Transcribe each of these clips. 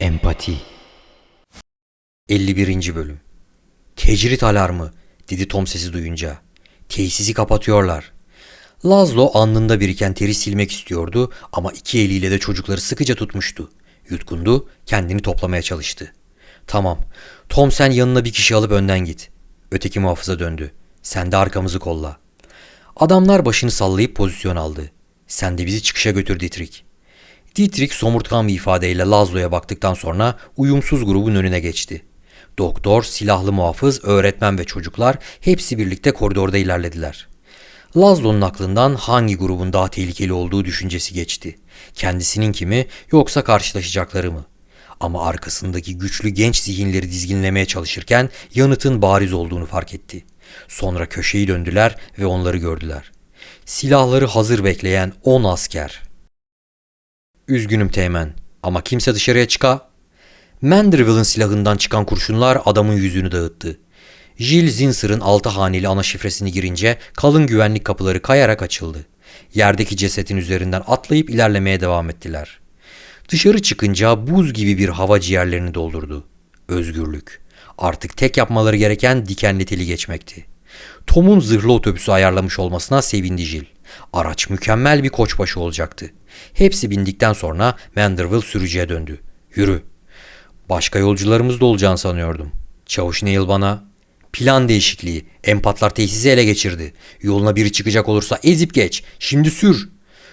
Empati 51. Bölüm Tecrit alarmı dedi Tom sesi duyunca. Tesisi kapatıyorlar. Lazlo alnında biriken teri silmek istiyordu ama iki eliyle de çocukları sıkıca tutmuştu. Yutkundu, kendini toplamaya çalıştı. Tamam, Tom sen yanına bir kişi alıp önden git. Öteki muhafıza döndü. Sen de arkamızı kolla. Adamlar başını sallayıp pozisyon aldı. Sen de bizi çıkışa götür Dietrich. Dietrich somurtkan bir ifadeyle Lazlo'ya baktıktan sonra uyumsuz grubun önüne geçti. Doktor, silahlı muhafız, öğretmen ve çocuklar hepsi birlikte koridorda ilerlediler. Lazlo'nun aklından hangi grubun daha tehlikeli olduğu düşüncesi geçti. Kendisinin kimi yoksa karşılaşacakları mı? Ama arkasındaki güçlü genç zihinleri dizginlemeye çalışırken yanıtın bariz olduğunu fark etti. Sonra köşeyi döndüler ve onları gördüler. Silahları hazır bekleyen 10 asker. Üzgünüm Teğmen ama kimse dışarıya çıka. Manderville'ın silahından çıkan kurşunlar adamın yüzünü dağıttı. Jill Zinser'ın altı haneli ana şifresini girince kalın güvenlik kapıları kayarak açıldı. Yerdeki cesetin üzerinden atlayıp ilerlemeye devam ettiler. Dışarı çıkınca buz gibi bir hava ciğerlerini doldurdu. Özgürlük. Artık tek yapmaları gereken dikenli teli geçmekti. Tom'un zırhlı otobüsü ayarlamış olmasına sevindi Jill. Araç mükemmel bir koçbaşı olacaktı. Hepsi bindikten sonra Manderville sürücüye döndü. Yürü. Başka yolcularımız da olacağını sanıyordum. Çavuş Neil bana plan değişikliği. Empatlar tesisi ele geçirdi. Yoluna biri çıkacak olursa ezip geç. Şimdi sür.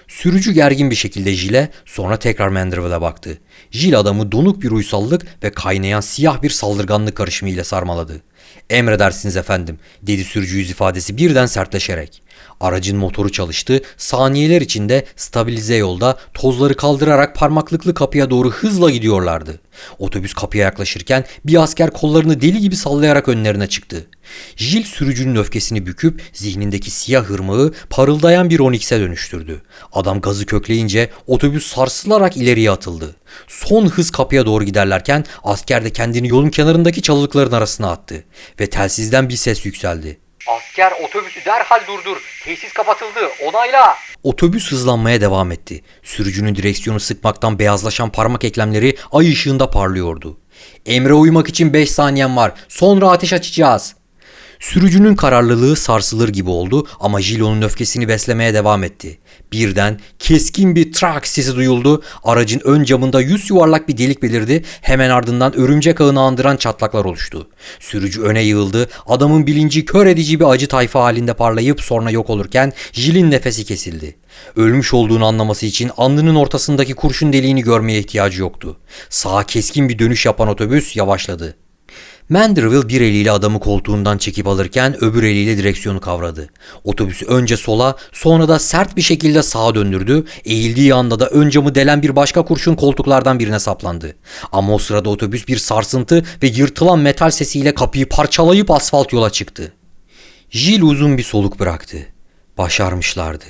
Sürücü gergin bir şekilde Jill'e sonra tekrar Manderville'e baktı. Jill adamı donuk bir uysallık ve kaynayan siyah bir saldırganlık karışımıyla sarmaladı. Emredersiniz efendim dedi sürücü yüz ifadesi birden sertleşerek. Aracın motoru çalıştı. Saniyeler içinde stabilize yolda tozları kaldırarak parmaklıklı kapıya doğru hızla gidiyorlardı. Otobüs kapıya yaklaşırken bir asker kollarını deli gibi sallayarak önlerine çıktı. Jil sürücünün öfkesini büküp zihnindeki siyah hırmağı parıldayan bir Onyx'e dönüştürdü. Adam gazı kökleyince otobüs sarsılarak ileriye atıldı. Son hız kapıya doğru giderlerken asker de kendini yolun kenarındaki çalılıkların arasına attı ve telsizden bir ses yükseldi. Asker otobüsü derhal durdur. Tesis kapatıldı. Onayla. Otobüs hızlanmaya devam etti. Sürücünün direksiyonu sıkmaktan beyazlaşan parmak eklemleri ay ışığında parlıyordu. Emre uymak için 5 saniyen var. Sonra ateş açacağız. Sürücünün kararlılığı sarsılır gibi oldu ama Jill onun öfkesini beslemeye devam etti. Birden keskin bir trak sesi duyuldu. Aracın ön camında yüz yuvarlak bir delik belirdi. Hemen ardından örümcek ağını andıran çatlaklar oluştu. Sürücü öne yığıldı. Adamın bilinci kör edici bir acı tayfa halinde parlayıp sonra yok olurken Jill'in nefesi kesildi. Ölmüş olduğunu anlaması için alnının ortasındaki kurşun deliğini görmeye ihtiyacı yoktu. Sağa keskin bir dönüş yapan otobüs yavaşladı. Manderville bir eliyle adamı koltuğundan çekip alırken öbür eliyle direksiyonu kavradı. Otobüsü önce sola sonra da sert bir şekilde sağa döndürdü. Eğildiği anda da ön camı delen bir başka kurşun koltuklardan birine saplandı. Ama o sırada otobüs bir sarsıntı ve yırtılan metal sesiyle kapıyı parçalayıp asfalt yola çıktı. Jill uzun bir soluk bıraktı. Başarmışlardı.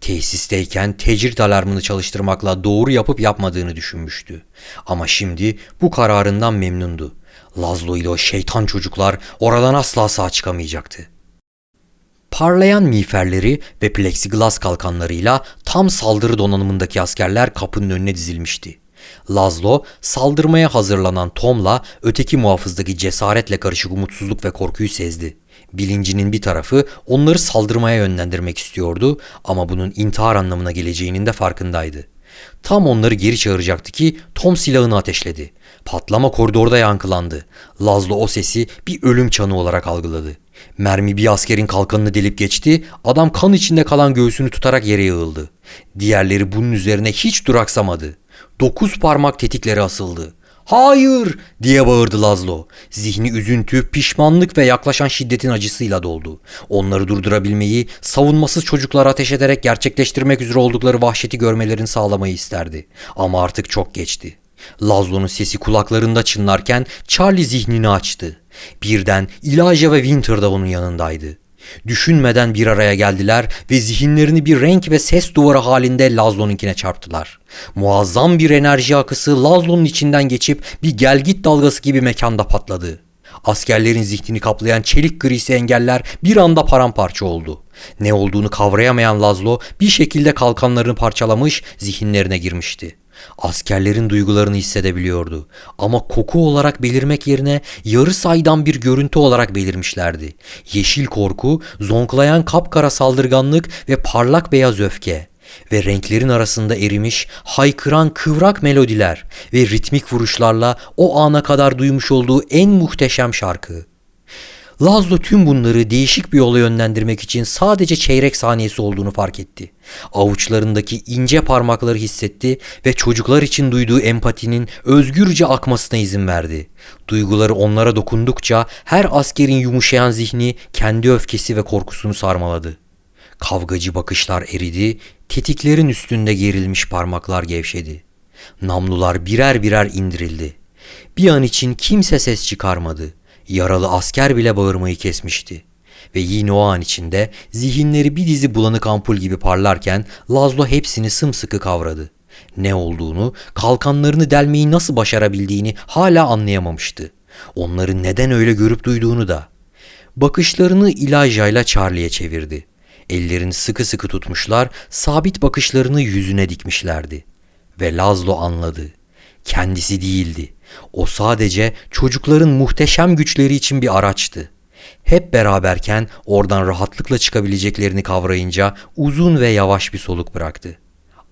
Tesisteyken tecrit alarmını çalıştırmakla doğru yapıp yapmadığını düşünmüştü. Ama şimdi bu kararından memnundu. Lazlo ile o şeytan çocuklar oradan asla sağ çıkamayacaktı. Parlayan miğferleri ve plexiglas kalkanlarıyla tam saldırı donanımındaki askerler kapının önüne dizilmişti. Lazlo saldırmaya hazırlanan Tom'la öteki muhafızdaki cesaretle karışık umutsuzluk ve korkuyu sezdi. Bilincinin bir tarafı onları saldırmaya yönlendirmek istiyordu ama bunun intihar anlamına geleceğinin de farkındaydı. Tam onları geri çağıracaktı ki Tom silahını ateşledi. Patlama koridorda yankılandı. Lazlo o sesi bir ölüm çanı olarak algıladı. Mermi bir askerin kalkanını delip geçti, adam kan içinde kalan göğsünü tutarak yere yığıldı. Diğerleri bunun üzerine hiç duraksamadı. Dokuz parmak tetikleri asıldı. Hayır diye bağırdı Lazlo. Zihni üzüntü, pişmanlık ve yaklaşan şiddetin acısıyla doldu. Onları durdurabilmeyi, savunmasız çocuklara ateş ederek gerçekleştirmek üzere oldukları vahşeti görmelerini sağlamayı isterdi. Ama artık çok geçti. Lazlo'nun sesi kulaklarında çınlarken Charlie zihnini açtı. Birden Elijah ve Winter da onun yanındaydı. Düşünmeden bir araya geldiler ve zihinlerini bir renk ve ses duvarı halinde Lazlo'nunkine çarptılar. Muazzam bir enerji akısı Lazlo'nun içinden geçip bir gelgit dalgası gibi mekanda patladı. Askerlerin zihnini kaplayan çelik grisi engeller bir anda paramparça oldu. Ne olduğunu kavrayamayan Lazlo bir şekilde kalkanlarını parçalamış, zihinlerine girmişti. Askerlerin duygularını hissedebiliyordu ama koku olarak belirmek yerine yarı saydan bir görüntü olarak belirmişlerdi. Yeşil korku, zonklayan kapkara saldırganlık ve parlak beyaz öfke ve renklerin arasında erimiş, haykıran kıvrak melodiler ve ritmik vuruşlarla o ana kadar duymuş olduğu en muhteşem şarkı. Lazlo tüm bunları değişik bir yola yönlendirmek için sadece çeyrek saniyesi olduğunu fark etti. Avuçlarındaki ince parmakları hissetti ve çocuklar için duyduğu empatinin özgürce akmasına izin verdi. Duyguları onlara dokundukça her askerin yumuşayan zihni kendi öfkesi ve korkusunu sarmaladı. Kavgacı bakışlar eridi, tetiklerin üstünde gerilmiş parmaklar gevşedi. Namlular birer birer indirildi. Bir an için kimse ses çıkarmadı. Yaralı asker bile bağırmayı kesmişti. Ve yine o an içinde zihinleri bir dizi bulanık ampul gibi parlarken Lazlo hepsini sımsıkı kavradı. Ne olduğunu, kalkanlarını delmeyi nasıl başarabildiğini hala anlayamamıştı. Onları neden öyle görüp duyduğunu da. Bakışlarını Elijah ile Charlie'ye çevirdi. Ellerini sıkı sıkı tutmuşlar, sabit bakışlarını yüzüne dikmişlerdi. Ve Lazlo anladı. Kendisi değildi. O sadece çocukların muhteşem güçleri için bir araçtı. Hep beraberken oradan rahatlıkla çıkabileceklerini kavrayınca uzun ve yavaş bir soluk bıraktı.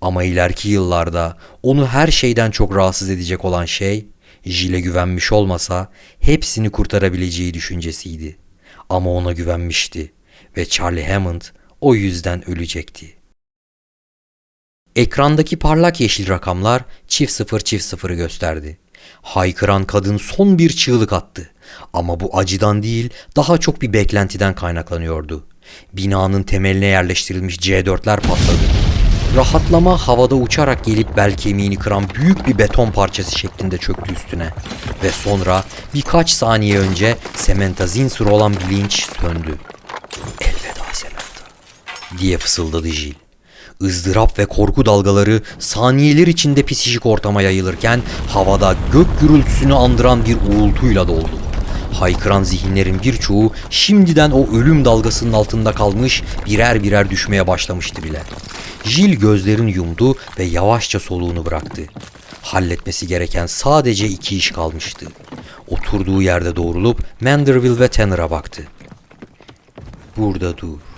Ama ileriki yıllarda onu her şeyden çok rahatsız edecek olan şey, Jill'e güvenmiş olmasa hepsini kurtarabileceği düşüncesiydi. Ama ona güvenmişti ve Charlie Hammond o yüzden ölecekti. Ekrandaki parlak yeşil rakamlar çift sıfır çift sıfırı gösterdi. Haykıran kadın son bir çığlık attı. Ama bu acıdan değil daha çok bir beklentiden kaynaklanıyordu. Binanın temeline yerleştirilmiş C4'ler patladı. Rahatlama havada uçarak gelip bel kemiğini kıran büyük bir beton parçası şeklinde çöktü üstüne. Ve sonra birkaç saniye önce Sementa Zinsur olan bilinç söndü. Elveda Sementa diye fısıldadı Jill. Izdırap ve korku dalgaları saniyeler içinde psikik ortama yayılırken havada gök gürültüsünü andıran bir uğultuyla doldu. Haykıran zihinlerin birçoğu şimdiden o ölüm dalgasının altında kalmış birer birer düşmeye başlamıştı bile. Jill gözlerini yumdu ve yavaşça soluğunu bıraktı. Halletmesi gereken sadece iki iş kalmıştı. Oturduğu yerde doğrulup Manderville ve Tanner'a baktı. Burada dur.